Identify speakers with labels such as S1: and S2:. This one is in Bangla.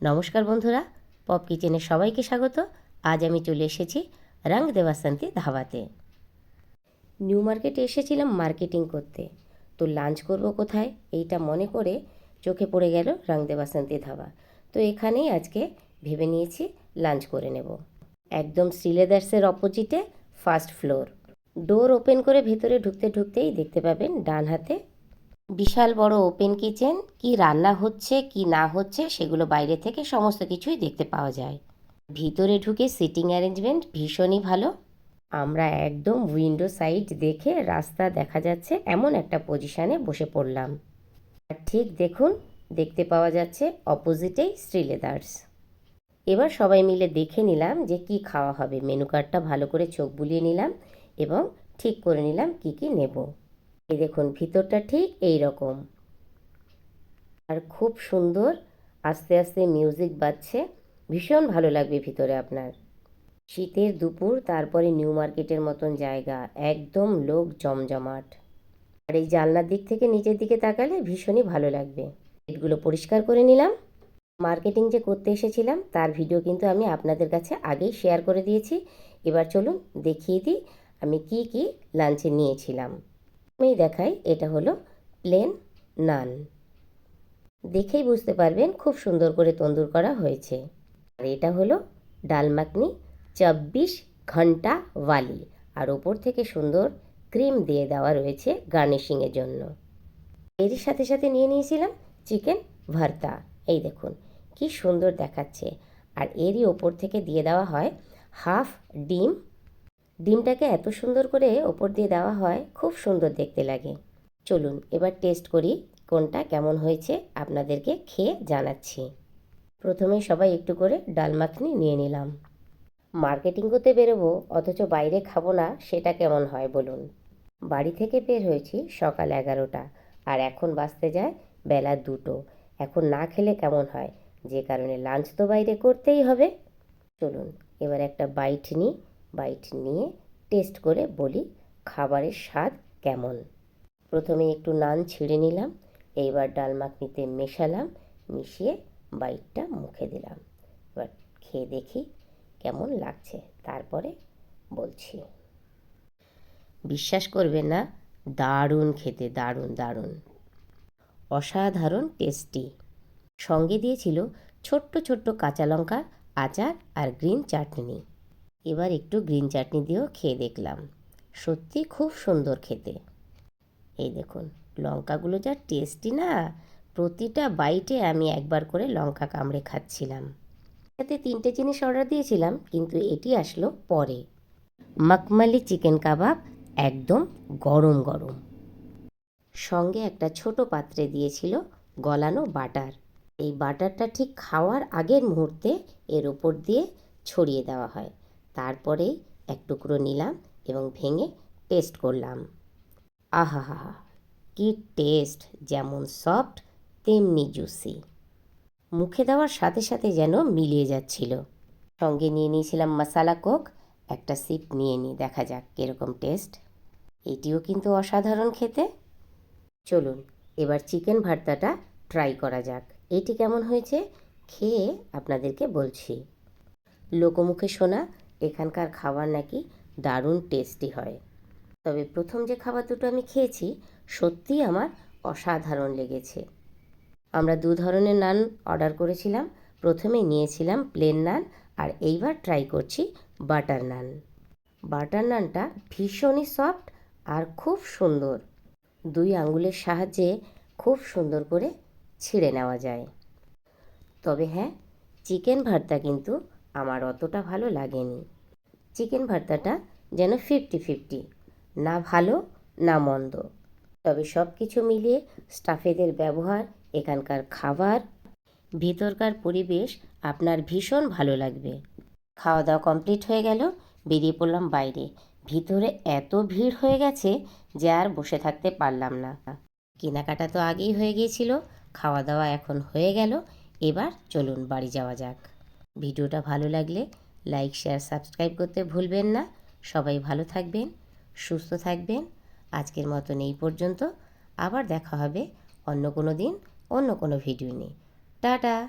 S1: নমস্কার বন্ধুরা, পপ কিচেনে সবাইকে স্বাগত। আজ আমি চলে এসেছি রং দেবাসান্তি ধাবাতে। নিউ মার্কেটে এসেছিলাম মার্কেটিং করতে। তো লাঞ্চ করব কোথায়? এইটা মনে করে চোখে পড়ে গেল রং দেবাসান্তি ধাবা। তো এখানেই আজকে ভেবে নিয়েছি লাঞ্চ করে নেব। একদম শ্রীলেদার্সের অপোজিটে ফার্স্ট ফ্লোর। ডোর ওপেন করে ভেতরে ঢুকতে ঢুকতেই দেখতে পাবেন ডান হাতে বিশাল বড় ওপেন কিচেন কি রান্না হচ্ছে, কি না হচ্ছে, সেগুলো বাইরে থেকে সমস্ত কিছুই দেখতে পাওয়া যায়। ভিতরে ঢুকে সিটিং অ্যারেঞ্জমেন্ট ভীষণই ভালো। আমরা একদম উইন্ডো সাইড দেখে রাস্তা দেখা যাচ্ছে, এমন একটা পজিশানে বসে পড়লাম। আর ঠিক দেখুন, দেখতে পাওয়া যাচ্ছে অপোজিটেই শ্রীলেদার্স এবার সবাই মিলে দেখে নিলাম যে কি খাওয়া হবে। মেনু কার্ডটা ভালো করে চোখ বুলিয়ে নিলাম এবং ঠিক করে নিলাম কি কি নেব। এই দেখুন, ভিতরটা ঠিক এই রকম আর খুব সুন্দর, আস্তে আস্তে মিউজিক বাজছে। ভীষণ ভালো লাগবে ভিতরে আপনার। শীতের দুপুর, তারপরে নিউ মার্কেটের মতন জায়গা, একদম লোক জমজমাট। আর এই জানলার দিক থেকে নিচের দিকে তাকালে ভীষণই ভালো লাগবে। এগুলো পরিষ্কার করে নিলাম। মার্কেটিং যে করতে এসেছিলাম, তার ভিডিও কিন্তু আমি আপনাদের কাছে আগেই শেয়ার করে দিয়েছি। এবার চলুন দেখিয়ে দিই আমি কি কি লাঞ্চে নিয়েছিলাম। আমি দেখাই, এটা হলো প্লেন নান দেখেই বুঝতে পারবেন খুব সুন্দর করে তন্দুর করা হয়েছে। আর এটা হলো ডাল মাখনি চব্বিশ ঘণ্টা ওয়ালি। আর ওপর থেকে সুন্দর ক্রিম দিয়ে দেওয়া রয়েছে গার্নিশিংয়ের জন্য। এর সাথে সাথে নিয়ে নিয়েছিলাম চিকেন ভর্তা। এই দেখুন, কি সুন্দর দেখাচ্ছে। আর এরই ওপর থেকে দিয়ে দেওয়া হয় হাফ ডিম ডিমটাকে এত সুন্দর করে ওপর দিয়ে দেওয়া হয়, খুব সুন্দর দেখতে লাগে। চলুন, এবার টেস্ট করি কোনটা কেমন হয়েছে, আপনাদেরকে খেয়ে জানাচ্ছি। প্রথমে সবাই একটু করে ডাল মাখনি নিয়ে নিলাম। মার্কেটিং করতে বেরোবো, অথচ বাইরে খাব না, সেটা কেমন হয় বলুন। বাড়ি থেকে বের হয়েছি সকাল এগারোটা, আর এখন বাঁচতে যায় বেলা দুটো। এখন না খেলে কেমন হয়? যে কারণে লাঞ্চ তো বাইরে করতেই হবে। চলুন, এবার একটা বাইট নিই। বাইট নিয়ে টেস্ট করে বলি খাবারের স্বাদ কেমন। প্রথমে একটু নান ছিঁড়ে নিলাম, এইবার ডাল মাখনিতে মেশালাম, মিশিয়ে বাইটটা মুখে দিলাম। এবার খেয়ে দেখি কেমন লাগছে, তারপরে বলছি। বিশ্বাস করবেন না, দারুণ খেতে, দারুণ দারুণ। অসাধারণ টেস্টি। সঙ্গে দিয়েছিল ছোট্ট ছোট্ট কাঁচা লঙ্কা, আচার আর গ্রিন চাটনি। এবার একটু গ্রিন চাটনি দিয়েও খেয়ে দেখলাম। সত্যি খুব সুন্দর খেতে। এই দেখুন, লঙ্কাগুলো যা টেস্টি না, প্রতিটা বাইটে আমি একবার করে লঙ্কা কামড়ে খাচ্ছিলাম। সাথে তিনটে জিনিস অর্ডার দিয়েছিলাম, কিন্তু এটি আসলো পরে। মকমালি চিকেন কাবাব একদম গরম গরম। সঙ্গে একটা ছোট পাত্রে দিয়েছিল গলানো বাটার। এই বাটারটা ঠিক খাওয়ার আগের মুহূর্তে এর ওপর দিয়ে ছড়িয়ে দেওয়া হয়। তারপরেই এক টুকরো নিলাম এবং ভেঙে টেস্ট করলাম। আহা হা হা কী টেস্ট যেমন সফট তেমনি জুসি মুখে দেওয়ার সাথে সাথে যেন মিলিয়ে যাচ্ছিল। সঙ্গে নিয়ে নিয়েছিলাম মশালা কোক একটা সিপ নিয়ে নিই দেখা যাক কীরকম টেস্ট এটিও কিন্তু অসাধারণ খেতে। চলুন, এবার চিকেন ভর্তাটা ট্রাই করা যাক। এটি কেমন হয়েছে, খেয়ে আপনাদেরকে বলছি। লোকমুখে শোনা এখানকার খাবার নাকি দারুণ টেস্টি হয়। তবে প্রথম যে খাবার দুটো আমি খেয়েছি, সত্যিই আমার অসাধারণ লেগেছে। আমরা দু ধরনের নান অর্ডার করেছিলাম। প্রথমে নিয়েছিলাম প্লেন নান আর এইবার ট্রাই করছি বাটার নান। বাটার নানটা ভীষণই সফট আর খুব সুন্দর। দুই আঙ্গুলের সাহায্যে খুব সুন্দর করে ছিঁড়ে নেওয়া যায়। তবে হ্যাঁ চিকেন ভর্তা কিন্তু আমার অতটা ভালো লাগেনি। চিকেন ভর্তাটা যেন ফিফটি ফিফটি, না ভালো, না মন্দ। তবে সব কিছু মিলিয়ে স্টাফেদের ব্যবহার, এখানকার খাবার, ভিতরকার পরিবেশ আপনার ভীষণ ভালো লাগবে। খাওয়া দাওয়া কমপ্লিট হয়ে গেল, বেরিয়ে পড়লাম বাইরে। ভিতরে এত ভিড় হয়ে গেছে যে আর বসে থাকতে পারলাম না। কেনাকাটা তো আগেই হয়ে গিয়েছিল খাওয়া দাওয়া এখন হয়ে গেল, এবার চলুন বাড়ি যাওয়া যাক। ভিডিওটা ভালো লাগলে লাইক, শেয়ার, সাবস্ক্রাইব করতে ভুলবেন না। সবাই ভালো থাকবেন, সুস্থ থাকবেন। আজকের মতন এই পর্যন্ত। আবার দেখা হবে অন্য কোনো দিন, অন্য কোনো ভিডিও নিয়ে। টাটা!